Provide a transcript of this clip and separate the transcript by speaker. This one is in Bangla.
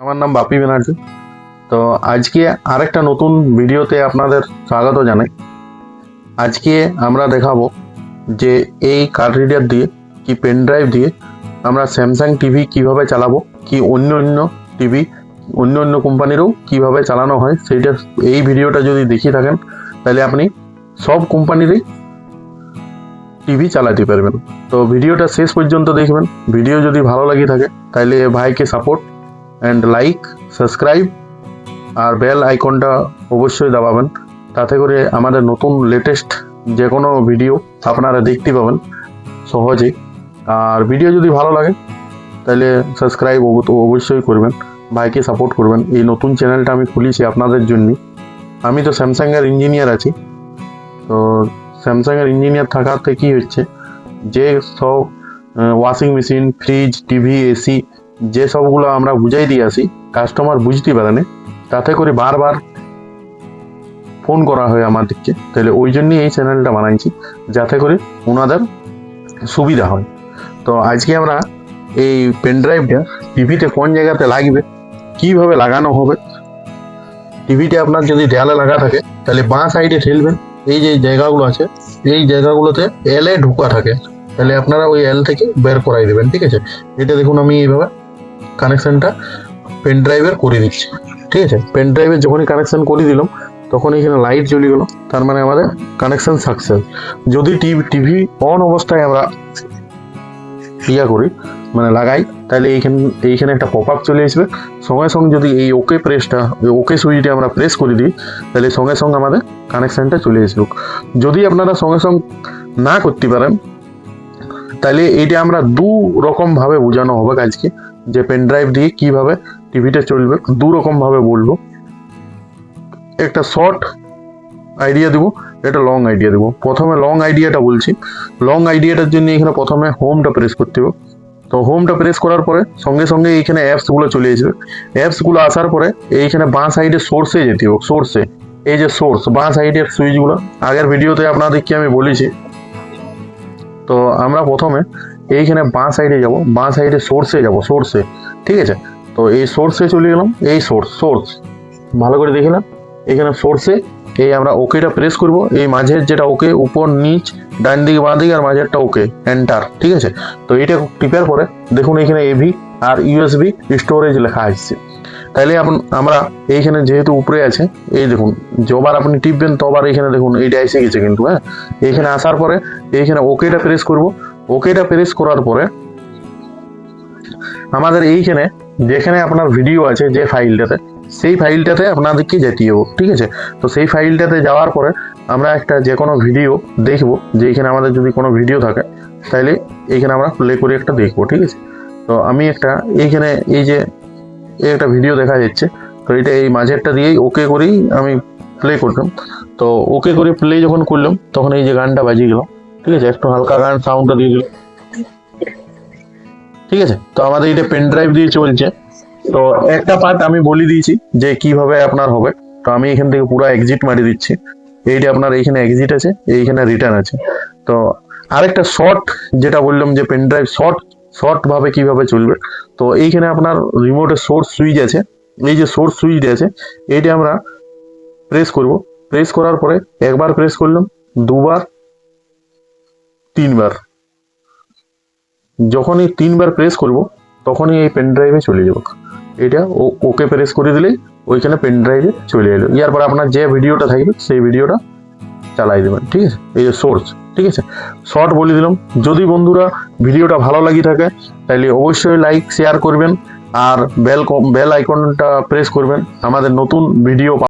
Speaker 1: আমার নাম বাপি ব্যানার্জি তো আজকে আরেকটা নতুন ভিডিওতে আপনাদের স্বাগত জানাই। আজকে আমরা দেখাবো যে এই কার্ড রিডার দিয়ে, কি পেন ড্রাইভ দিয়ে আমরা স্যামসাং টিভি কীভাবে চালাবো, কি অন্য অন্য টিভি অন্য অন্য কোম্পানিরও কীভাবে চালানো হয়, সেইটা এই ভিডিওটা যদি দেখিয়ে থাকেন, তাহলে আপনি সব কোম্পানিরই টিভি চালাতে পারবেন। তো ভিডিওটা শেষ পর্যন্ত দেখবেন। ভিডিও যদি ভালো লাগে থাকে, তাহলে ভাইকে সাপোর্ট অ্যান্ড লাইক সাবস্ক্রাইব আর বেল আইকনটা অবশ্যই দাবাবেন। তাতে করে আমাদের নতুন লেটেস্ট যে কোনো ভিডিও আপনারা দেখতে পাবেন সহজেই। আর ভিডিও যদি ভালো লাগে, তাহলে সাবস্ক্রাইব অবশ্যই করবেন, ভাইকে সাপোর্ট করবেন। এই নতুন চ্যানেলটা আমি খুলেছি আপনাদের জন্য। আমি তো স্যামসাংয়ের ইঞ্জিনিয়ার আছি। তো স্যামসাংয়ের ইঞ্জিনিয়ার থাকাতে কি হচ্ছে? যে সব washing machine fridge TV AC যে সবগুলো আমরা বুঝাই দিয়ে আসি কাস্টমার বুঝতে পারে না, তাতে করে বারবার ফোন করা হয় আমাদেরকে তাহলে ওই জন্যই এই চ্যানেলটা বানাইছি, যাতে করে ওনাদের সুবিধা হয়। তো আজকে আমরা এই পেনড্রাইভটা টিভিতে কোন জায়গাতে লাগবে, কীভাবে লাগানো হবে টিভিটা আপনার যদি দেয়ালে লাগা থাকে, তাহলে বাঁ সাইডে ঠেলবেন, এই যে জায়গাগুলো আছে, এই জায়গাগুলোতে এলে ঢুকা থাকে, তাহলে আপনারা ওই এল থেকে বের করাই দেবেন, ঠিক আছে? এটা দেখুন আমি এইভাবে কানেকশনটা পেন ড্রাইভের করে দিচ্ছি। ঠিক আছে? পেন ড্রাইভের যখনই কানেকশন করে দিলাম তখন এখানে লাইট জ্বলে গেল। তার মানে আমাদের কানেকশন সাকসেস যদি টিভি টিভি অন অবস্থায় আমরা ইয়া করি মানে লাগাই, তাহলে এইখানে এইখানে একটা পপ আপ চলে আসবে। সঙ্গে সঙ্গে যদি এই ওকে প্রেসটা ওকে সুইচটা আমরা প্রেস করে দিই, তাহলে সঙ্গে সঙ্গে আমাদের কানেকশনটা চলে আসবে। যদি আপনারা সঙ্গে সঙ্গে না করতে পারেন, তাহলে এইটা আমরা দু রকম ভাবে বোঝানো হবে আজকে। যে পেন ড্রাইভ দিয়ে কীভাবে টিভিটা চলবে দু রকম ভাবে বলব। একটা শর্ট আইডিয়া দিব, একটা লং আইডিয়া দিব। প্রথমে লং আইডিয়াটা বলছি। লং আইডিয়াটার জন্য এখানে প্রথমে হোমটা প্রেস করতে হবে। তো হোমটা প্রেস করার পরে সঙ্গে সঙ্গে এইখানে অ্যাপসগুলো চলে আসবে অ্যাপসগুলো আসার পরে এইখানে বাঁ সাইডে সোর্সে যেতে হবে সোর্সে এই যে সোর্স বাঁ সাইডের সুইচগুলো আগের ভিডিওতে আপনাদেরকে আমি বলেছি তো আমরা প্রথমে এইখানে বাঁ সাইডে যাব, বাঁ সাইডে সোর্সে যাব সোর্সে ঠিক আছে? তো এই সোর্সে চলে গেলাম, এই সোর্স সোর্স ভালো করে দেখলাম এখানে সোর্সে এই আমরা ওকেটা প্রেস করব, এই মাঝের যেটা ওকে উপর, নিচ, ডান দিকে, বাঁ দিকে, আর মাঝেরটা ওকে এন্টার ঠিক আছে? তো এটা টিপার পরে দেখুন এখানে এভি আর ইউএসবি স্টোরেজ লেখা আসছে তাইলে আমরা এইখানে যেহেতু উপরে আছে, এই দেখুন, যবার আপনি টিপবেন, তবার এখানে দেখুন, এইটা এসে গেছে কিন্তু হ্যাঁ? এইখানে আসার পরে এইখানে ওকেটা প্রেস করব। ওকেটা প্রেস করার পরে আমাদের এইখানে যেখানে আপনার ভিডিও আছে যে ফাইলটাতে সেই ফাইলটাতে আপনাদেরকে যেতে হবে, ঠিক আছে? তো সেই ফাইলটাতে যাওয়ার পরে আমরা একটা যে কোনো ভিডিও দেখব, যে এখানে আমাদের যদি কোনো ভিডিও থাকে তাহলে এখানে আমরা প্লে করে একটা দেখব, ঠিক আছে? তো আমি একটা এইখানে এই যে এই একটা ভিডিও দেখা যাচ্ছে, তো এটা এই মাঝেরটা দিয়েই ওকে করেই আমি প্লে করলাম। তো ওকে করে প্লে যখন করলাম, তখন এই যে গানটা বাজিয়ে গেল, ঠিক আছে? একটু হালকা গান সাউন্ডটা দিয়ে দিল ঠিক আছে? তো আমাদের এটা পেন ড্রাইভ দিয়ে চলছে। তো একটা পার্ট আমি বলে দিয়েছি যে কীভাবে আপনার হবে। তো আমি এখান থেকে পুরো এক্সিট মারি দিচ্ছি। এইটা আপনার এইখানে এক্সিট আছে, এইখানে রিটার্ন আছে। তো আরেকটা শর্ট যেটা বললাম যে পেন ড্রাইভ শর্ট শর্ট ভাবে কীভাবে চলবে। তো এইখানে আপনার রিমোটের সোর্স সুইচ আছে। এই যে সোর্স সুইচটা আছে, এইটা আমরা প্রেস করব। প্রেস করার পরে একবার প্রেস করলাম, দুবার, তিনবার। যখনই তিনবার প্রেস করব, তখনই এই পেন ড্রাইভে চলে যাব। এটা ওকে প্রেস করে দিলেই ওইখানে পেন ড্রাইভে চলে এলো। ইয়ার পর আপনার যে ভিডিওটা থাকবে, সেই ভিডিওটা চালাই দেবেন, ঠিক আছে? এই যে সোর্স ঠিক আছে? শর্ট বলে দিলাম। যদি বন্ধুরা ভিডিওটা ভালো লাগি থাকে তাহলে অবশ্যই লাইক শেয়ার করবেন, আর বেল বেল আইকনটা প্রেস করবেন। আমাদের নতুন ভিডিও